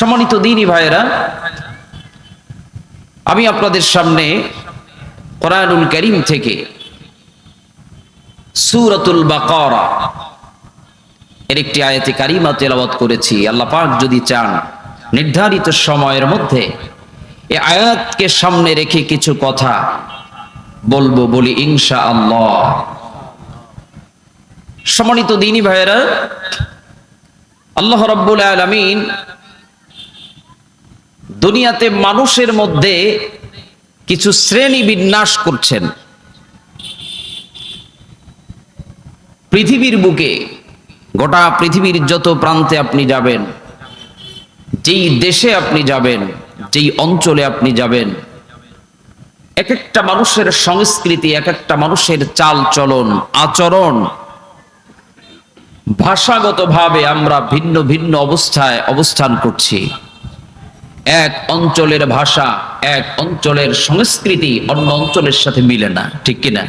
সম্মানিত দিনী ভাইয়েরা, আমি আপনাদের সামনে কোরআনুল করিম থেকে সুরতুল বাকারা এর একটি আয়াতে কারিমা তেলাওয়াত করেছি। আল্লাহ পাক যদি চান, নির্ধারিত সময়ের মধ্যে এ আয়াতকে সামনে রেখে কিছু কথা বলব বলি ইনশা আল্লাহ সম্মানিত দিনী ভাইয়েরা, আল্লাহ রব্বুল আলমিন দুনিয়াতে মানুষের মধ্যে কিছু শ্রেণি বিন্যাস করছেন। পৃথিবীর বুকে, গোটা পৃথিবীর যত প্রান্তে আপনি যাবেন, যেই দেশে আপনি যাবেন, যেই অঞ্চলে আপনি যাবেন এক একটা মানুষের সংস্কৃতি এক একটা মানুষের চাল চলন, আচরণ, ভাষাগতভাবে আমরা ভিন্ন ভিন্ন অবস্থায় অবস্থান করছি। এক অঞ্চলের ভাষা, এক অঞ্চলের সংস্কৃতি অন্য অঞ্চলের সাথে মিলে না, ঠিক কিনা?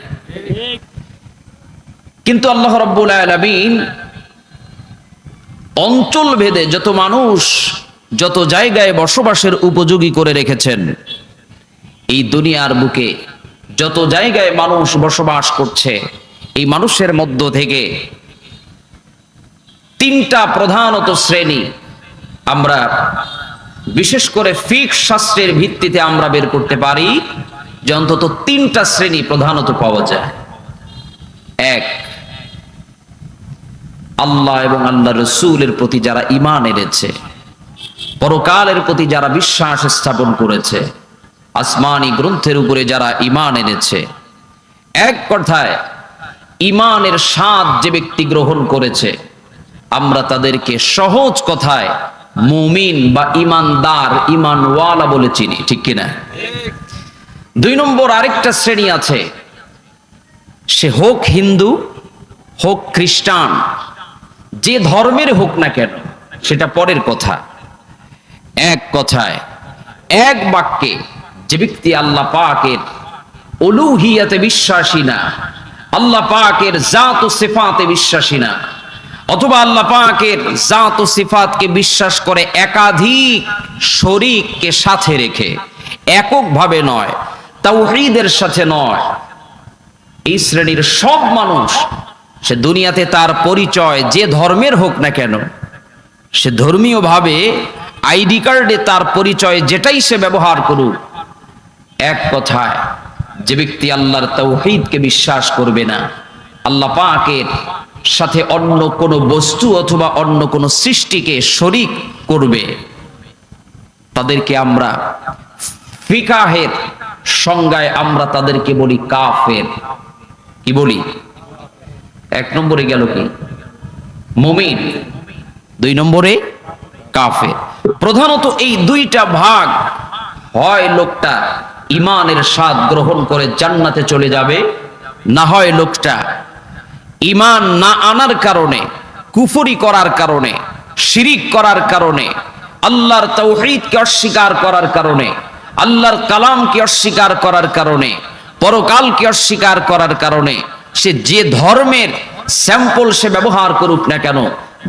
কিন্তু আল্লাহ রব্বুল আলমিন অঞ্চল ভেদে যত মানুষ, যত জায়গায় বসবাসের উপযোগী করে রেখেছেন, এই দুনিয়ার বুকে যত জায়গায় মানুষ বসবাস করছে, এই মানুষের মধ্য থেকে তিনটা প্রধানত শ্রেণি আমরা বিশেষ করে ফিক শাস্ত্রের ভিত্তিতে আমরা বের করতে পারি যে অন্তত তিনটা শ্রেণি প্রধানত পাওয়া যায়। এক, আল্লাহ এবং আল্লাহ রসুলের প্রতি যারা ইমান এনেছে, পরকালের প্রতি যারা বিশ্বাস স্থাপন করেছে, আসমানি গ্রন্থের উপরে যারা ইমান এনেছে, এক কথায় ইমানের স্বাদ যে ব্যক্তি গ্রহণ করেছে, আমরা তাদেরকে সহজ কথায় মুমিন বা ইমানদার, ইমানওয়ালা বলে চিনি, ঠিক কিনা? দুই নম্বর আরেকটা শ্রেণি আছে। সে হোক হিন্দু, হোক খ্রিস্টান, যে ধর্মের হোক না কেন, সেটা পরের কথা। এক কথায়, এক বাক্যে যে ব্যক্তি আল্লাহ পাকের অলুহিয়াতে বিশ্বাসী না, আল্লাহ পাকের জাত ও সেফাতে বিশ্বাসী না অথবা আল্লাহ পাকের জাত ও সিফাতকে বিশ্বাস করে একাধিক শরিককে সাথে রেখে, এককভাবে নয়, তাওহীদের সাথে নয়, এই শ্রেণির সব মানুষ, সে দুনিয়াতে তার পরিচয় যে ধর্মের হোক না কেন, সে ধর্মীয়ভাবে আইডি কার্ডে তার পরিচয় যেটাই সে ব্যবহার করুক, এক কথায় যে ব্যক্তি আল্লাহর তৌহিদকে বিশ্বাস করবে না, আল্লাহ পাকের সাথে অন্য কোনো বস্তু অথবা অন্য কোনো সৃষ্টিকে শরিক করবে। তাদেরকে আমরা ফিকাহের সংজ্ঞায় আমরা তাদেরকে বলি কাফের। কি বলি? এক নম্বরে গেল কি? মুমিন। দুই নম্বরে কাফের। প্রধানত এই দুইটা ভাগ হয় লোকটা ইমানের স্বাদ গ্রহণ করে জান্নাতে চলে যাবে, না হয় লোকটা ইমান না আনার কারণে, কুফরি করার কারণে, শিরিক করার কারণে, আল্লাহর তৌহিদকে অস্বীকার করার কারণে, আল্লাহর কালামকে অস্বীকার করার কারণে, পরকালকে অস্বীকার করার কারণে, সে যে ধর্মের স্যাম্পল সে ব্যবহার করুক না কেন,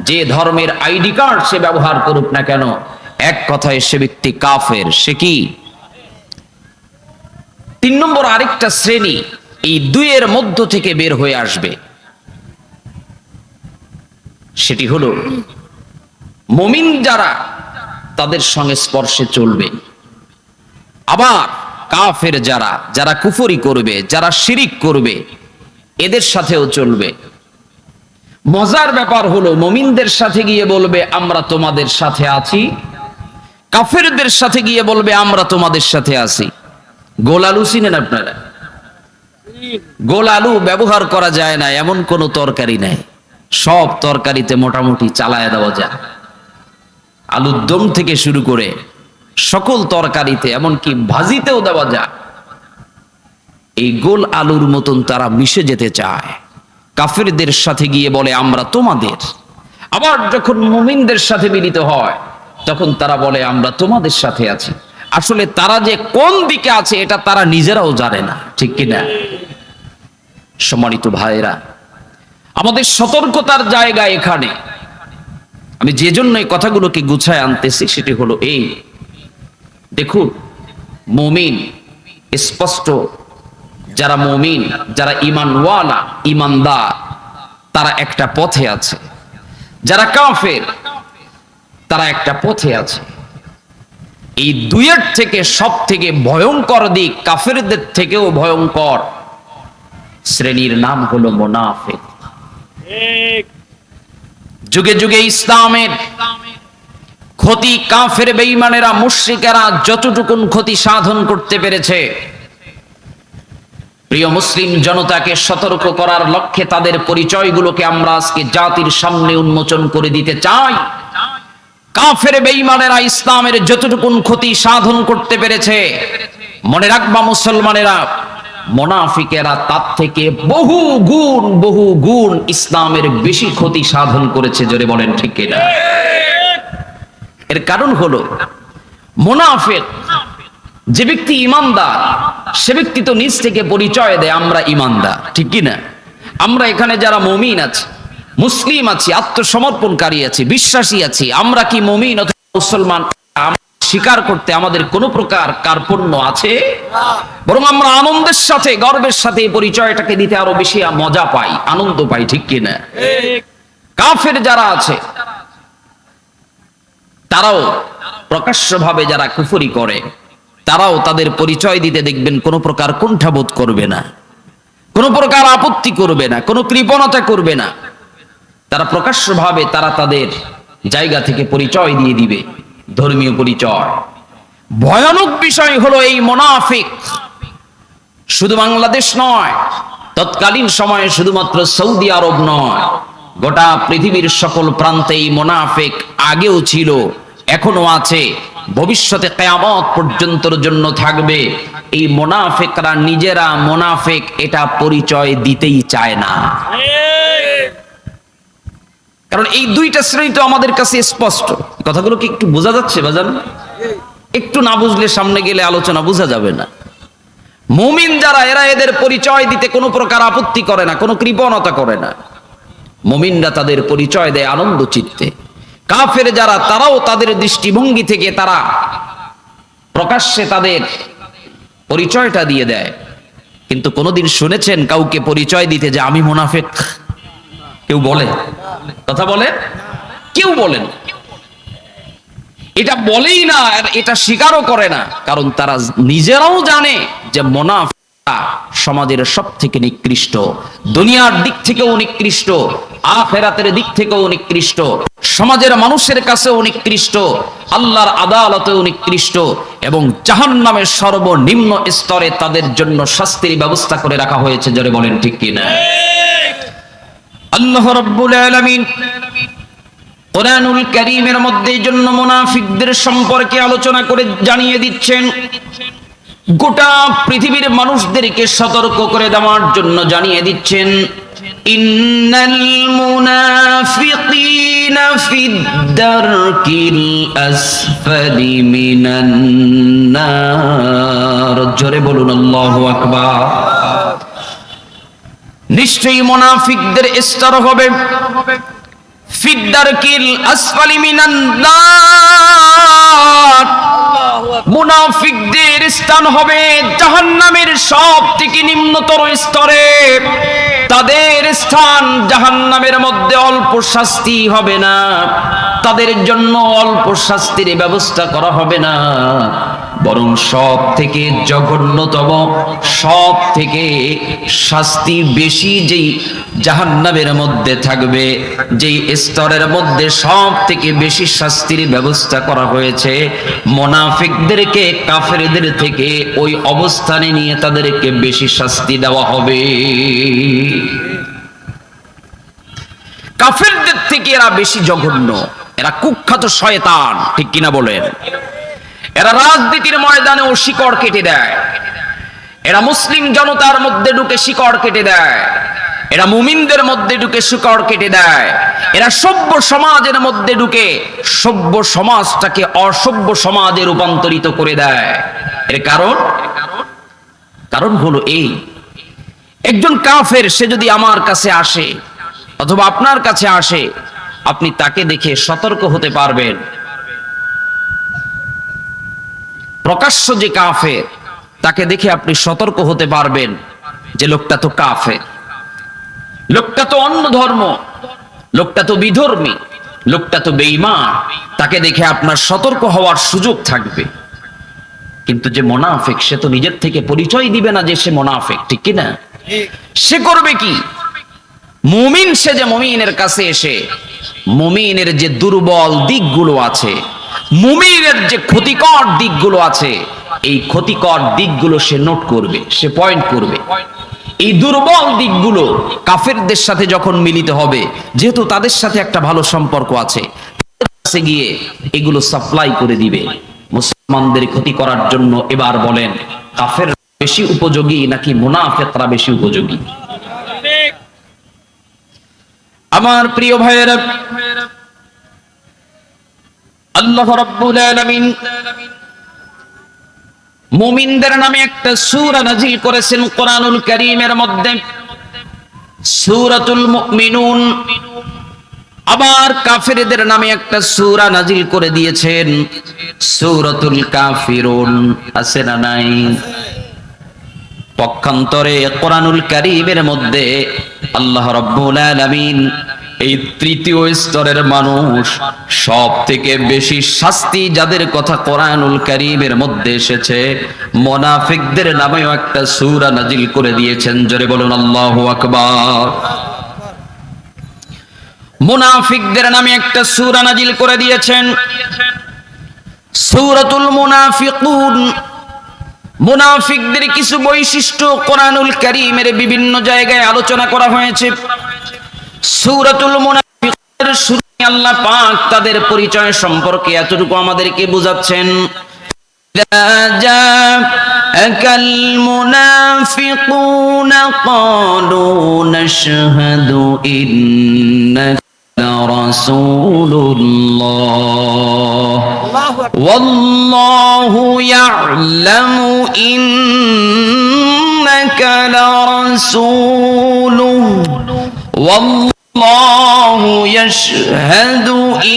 যে ধর্মের আইডি কার্ড সে ব্যবহার করুক না কেন, এক কথায় সে ব্যক্তি কাফের, সে কি? তিন নম্বর আরেকটা শ্রেণি এই দুইয়ের মধ্য থেকে বের হয়ে আসবে। সেটি হলো, মমিন যারা, তাদের সঙ্গে স্পর্শে চলবে। আবার কাফের যারা যারা কুফরি করবে, যারা শিরিক করবে, এদের সাথেও চলবে। মজার ব্যাপার হলো, মমিনদের সাথে গিয়ে বলবে, আমরা তোমাদের সাথে আছি। কাফেরদের সাথে গিয়ে বলবে, আমরা তোমাদের সাথে আছি। গোল আলু চিনেন আপনারা? গোল আলু ব্যবহার করা যায় না, এমন কোনো তরকারি নাই। সব তরকারিতে মোটামুটি চালায় দেওয়া যায়। আলুর দম থেকে শুরু করে সকল তরকারিতে, এমনকি ভাজিতেও দেওয়া যায়। এই গোল আলুর মতন তারা মিশে যেতে চায়। কাফেরদের সাথে গিয়ে বলে, আমরা তোমাদের। আবার যখন মুমিনদের সাথে মিলিত হয়, তখন তারা বলে, আমরা তোমাদের সাথে আছি। আসলে তারা যে কোন দিকে আছে, এটা তারা নিজেরাও জানে না। ঠিক কিনা? সম্মানিত ভাইরা আমাদের সতর্কতার জায়গা এখানে। আমি যে জন্য এই কথাগুলোকে গুছায় আনতেছি, সেটি হলো এই। দেখুন, মমিন স্পষ্ট, যারা মমিন, যারা ইমানওয়ালা ইমানদার তারা একটা পথে আছে। যারা কাফের, তারা একটা পথে আছে। এই দুইয়ের থেকে সব থেকে ভয়ঙ্কর দিক কাফেরদের থেকেও ভয়ঙ্কর। শ্রেণির নাম হলো মোনাফেক। যুগে যুগে ইসলামের ক্ষতি কাফের বেঈমানেরা, মুশ্রিকেরা যতটুকুন ক্ষতি সাধন করতে পেরেছে, প্রিয় মুসলিম জনতাকে সতর্ক করার লক্ষ্যে তাদের পরিচয়গুলোকে আমরা আজকে জাতির সামনে উন্মোচন করে দিতে চাই। কাফের বেঈমানেরা ইসলামের যতটুকুন ক্ষতি সাধন করতে পেরেছে, মনে রাখবা মুসলমানেরা মোনাফিকেরা তার থেকে বহু গুণ বহু গুণ ইসলামের বেশি ক্ষতি সাধন করেছে, জোরে বলেন ঠিক কিনা? এর কারণ হলো যে ব্যক্তি ইমানদার, সে ব্যক্তি তো নিজ থেকে পরিচয় দেয়, আমরা ইমানদার, ঠিক কি না আমরা এখানে যারা মমিন আছি, মুসলিম আছি, আত্মসমর্পণকারী আছি, বিশ্বাসী আছি, আমরা কি মমিন অথবা মুসলমান? স্বীকার করতে আমাদের কোনো প্রকার কার্পণ্য আছে? বরং আমরা আনন্দের সাথে, গর্বের সাথে পরিচয়টাকে দিতে আরও বেশি মজা পাই, আনন্দ পাই, ঠিক কি না? কাফের যারা আছে, তারাও প্রকাশ্যভাবে যারা কুফরি করে, তারাও তাদের পরিচয় দিতে দেখবেন কোনো প্রকার কুণ্ঠাবোধ করবে না, কোনো প্রকার আপত্তি করবে না, কোনো কৃপণতা করবে না। তারা প্রকাশ্যভাবে তারা তাদের জায়গা থেকে পরিচয় দিয়ে দিবে। ধর্মীয় পরিচয়। ভয়ানক বিষয় হলো এই মোনাফিক। শুধু বাংলাদেশ নয়, তৎকালীন সময়ে শুধুমাত্র সৌদি আরব নয়, গোটা পৃথিবীর সকল প্রান্তে এই মোনাফেক আগেও ছিল এখনও আছে। ভবিষ্যতে কেয়ামত পর্যন্তর জন্য থাকবে। এই মোনাফেকরা নিজেরা মোনাফেক, এটা পরিচয় দিতেই চায় না। কারণ এই দুইটা শ্রেণি তো আমাদের কাছে স্পষ্ট। কথাগুলো কি একটু বোঝা যাচ্ছে বাজান? একটু না বুঝলে সামনে গেলে আলোচনা বোঝা যাবে না। মুমিন যারা, এরা এদের পরিচয় দিতে কোনো প্রকার আপত্তি করে না, কোনো কৃপণতা করে না। মুমিনরা তাদের পরিচয় দেয় আনন্দ চিত্তে। কাফের যারা, তারাও তাদের দৃষ্টিভঙ্গি থেকে তারা প্রকাশ্যে তাদের পরিচয়টা দিয়ে দেয়। কিন্তু কোনোদিন শুনেছেন কাউকে পরিচয় দিতে যে আমি মুনাফেক? কেউ বলে? কথা বলে? কেউ বলেন এটা বলেই না, আর এটা স্বীকারও করে না। কারণ তারা নিজেরাও জানে যে মোনাফা সমাজের সব থেকে নিকৃষ্ট, দুনিয়ার দিক থেকেও নিকৃষ্ট, আখেরাতের দিক থেকেও নিকৃষ্ট, সমাজের মানুষের কাছেও নিকৃষ্ট, আল্লাহর আদালতেও নিকৃষ্ট, এবং জাহান নামের সর্বনিম্ন স্তরে তাদের জন্য শাস্তির ব্যবস্থা করে রাখা হয়েছে। জোরে বলেন ঠিক কিনা? আল্লাহ রব্বুল আলামিন কোরআনুল করিমের মধ্যে এই জন্য মুনাফিকদের সম্পর্কে আলোচনা করে জানিয়ে দিচ্ছেন, গোটা পৃথিবীর মানুষদেরকে সতর্ক করে দেওয়ার জন্য জানিয়ে দিচ্ছেন, ইন্নাল মুনাফিকিনা ফিদ দারকিল আসফালি মিনান নার। জোরে বলুন, আল্লাহু আকবার। নিশ্চয়ই মুনাফিকদের স্তর হবে। ফিদ্দারকিল আসফালি মিনান মুনাফিকদের স্থান হবে জাহান্নামের সব থেকে নিম্নতর স্তরে। তাদের স্থান জাহান্নামের মধ্যে অল্প শাস্তি হবে না। তাদের জন্য অল্প শাস্তির ব্যবস্থা করা হবে না। বরং সব থেকে জঘন্যতম সব থেকে শাস্তি বেশি যেই জাহান্নামের মধ্যে থাকবে, যেই স্তরের মধ্যে সব থেকে বেশি শাস্তির ব্যবস্থা করা হয়েছে, মোনাফিকদেরকে, কাফেরদের থেকে ওই অবস্থানে নিয়ে তাদেরকে বেশি শাস্তি দেওয়া হবে। কাফেরদের থেকে এরা বেশি জঘন্য, এরা কুখ্যাত শয়তান, ঠিক কিনা বলেন? এরা রাজনীতির ময়দানেও শিকড় কেটে দেয়। এরা মুসলিম জনতার মধ্যে ঢুকে শিকড় কেটে দেয়। এরা মুমিনদের মধ্যে ঢুকে শিকড় কেটে দেয়। এরা সভ্য সমাজের মধ্যে ঢুকে সভ্য সমাজটাকে অসভ্য সমাজে রূপান্তরিত করে দেয়। এর কারণ? কারণ হলো এই। একজন কাফের, সে যদি আমার কাছে আসে, অথবা আপনার কাছে আসে, আপনি তাকে দেখে সতর্ক হতে পারবেন। প্রকাশ্য যে কাফের, তাকে দেখে আপনি সতর্ক হতে পারবেন যে লোকটা তো কাফের। লোকটা তো অন্য ধর্ম, লোকটা তো বিধর্মী, লোকটা তো বেঈমান, তাকে দেখে আপনার সতর্ক হওয়ার সুযোগ থাকবে। কিন্তু যে মোনাফেক, সে তো নিজের থেকে পরিচয় দিবে না যে সে মোনাফেক, ঠিক কিনা সে করবে কি? মুমিন সে যে মুমিনের কাছে এসে, মুমিনের যে দুর্বল দিকগুলো আছে মুমিনের যে ক্ষতিকর দিকগুলো আছে, এই ক্ষতিকর দিকগুলো সে নোট করবে, সে পয়েন্ট করবে। এই দুর্বল দিকগুলো কাফেরদের সাথে যখন মিলিত হবে, যেহেতু তাদের সাথে একটা ভালো সম্পর্ক আছে গিয়ে এগুলো সাপ্লাই করে দিবে। মুসলমানদের ক্ষতি করার জন্য এবার বলেন কাফের বেশি উপযোগী নাকি মুনাফেকরা বেশি উপযোগী? আমার প্রিয় ভাইয়েরা আল্লাহ রাব্বুল আলামিন মুমিনদের নামে একটা সূরা নাজিল করেছেন কোরআনুল কারীমের মধ্যে। সূরাতুল মুমিনুন আবার কাফেরদের নামে একটা সূরা নাজিল করে দিয়েছেন। সূরাতুল কাফিরুন, আছে না নাই? পক্ষান্তরে কোরআনুল কারীমের মধ্যে আল্লাহ রাব্বুল আলামিন এই তৃতীয় স্তরের মানুষ সব থেকে বেশি শাস্তি যাদের কথা কোরআনুল কারীমের মধ্যে এসেছে, মুনাফিকদের নামেও একটা সূরা নাজিল করে দিয়েছেন। জোরে বলুন, আল্লাহু আকবার। মুনাফিকদের নামে একটা সূরা নাজিল করে দিয়েছেন। সূরাতুল মুনাফিকুন। মুনাফিকদের কিছু বৈশিষ্ট্য কোরআনুল কারীমের বিভিন্ন জায়গায় আলোচনা করা হয়েছে। সূরাতুল মুনাফিকের শুরুতে আল্লাহ পাক তাদের পরিচয় সম্পর্কে এতটুকু আমাদেরকে বোঝাচ্ছেন إذا جاءك المنافقون قالوا نشهد إنك لرسول الله والله يعلم إنك لرسوله والله يشهد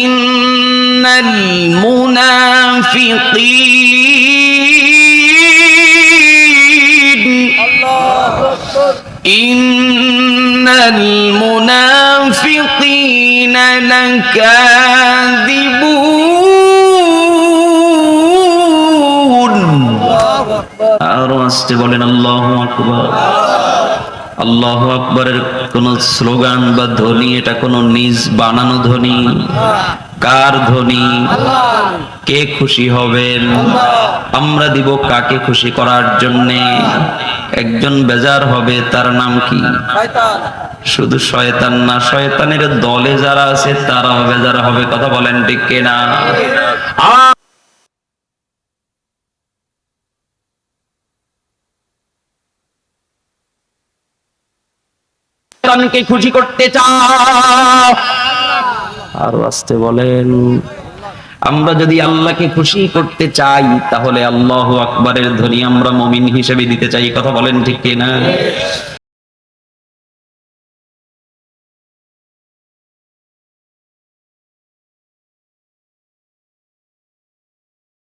إن المنافقين إن المنافقين لكاذبون আরো আসতে বলেন আল্লাহ আকবার আল্লাহ আকবরের কোন স্লোগান বা ধ্বনি, এটা কোন নিজ বানানো ধ্বনি? কার ধ্বনি? কে খুশি হবেন? আমরা দিব কাকে খুশি করার জন্যে? একজন বেজার হবে, তার নাম কি? শুধু শয়তান না, শয়তানের দলে যারা আছে, তারাও বেজার হবে, কথা বলেন ঠিক কিনা? শয়তানকে খুশি করতে চাও। আরও আসতে বলেন। আমরা যদি আল্লাহকে খুশি করতে চাই, তাহলে আল্লাহ আকবরের ধ্বনি আমরা মমিন হিসেবে দিতে চাই। কথা বলেন ঠিক কিনা?